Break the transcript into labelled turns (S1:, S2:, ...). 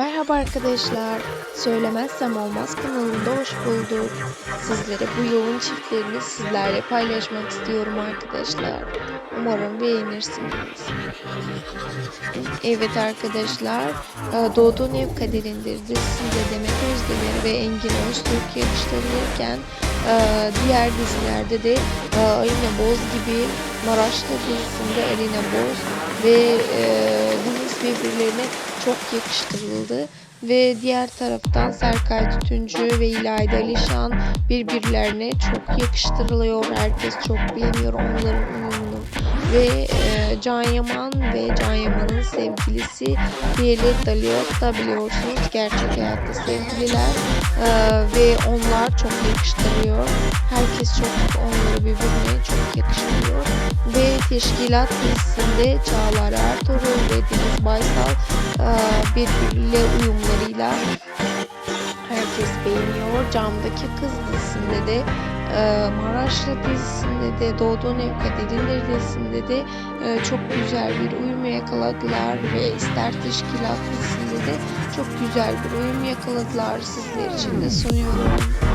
S1: Merhaba arkadaşlar. Söylemezsem olmaz kanalında hoş bulduk. Sizlere bu yoğun çiftlerini sizlerle paylaşmak istiyorum arkadaşlar. Umarım beğenirsiniz. Evet arkadaşlar, e, Doğduğun Ev Kaderindir dizisinde Demet Özdemir ve Engin Öztürk yarıştırılırken e, diğer dizilerde de e, Alina Boz gibi Maraşlı dizisinde Alina Boz ve birbirlerine çok yakıştırıldı ve diğer taraftan Serkay Tütüncü ve İlayda Alişan birbirlerine çok yakıştırılıyor. Herkes çok beğeniyor onların uyumunu. Ve e, Can Yaman ve Can Yaman'ın sevgilisi Violet Daliot da biliyorsunuz gerçek hayatta sevgililer E, ve onlar çok yakıştırıyor. Herkes çok onları birbirine çok yakıştırıyor. Teşkilat dizisinde Çağlar Ertuğrul ve Deniz Baysal e, birbiriyle uyumlarıyla herkes beğeniyor. Camdaki Kız dizisinde de e, Maraşlı dizisinde de Doğduğun Ev Kaderindir dizisinde de e, çok güzel bir uyum yakaladılar ve İster Teşkilat dizisinde de çok güzel bir uyum yakaladılar. Sizler için de sunuyorum.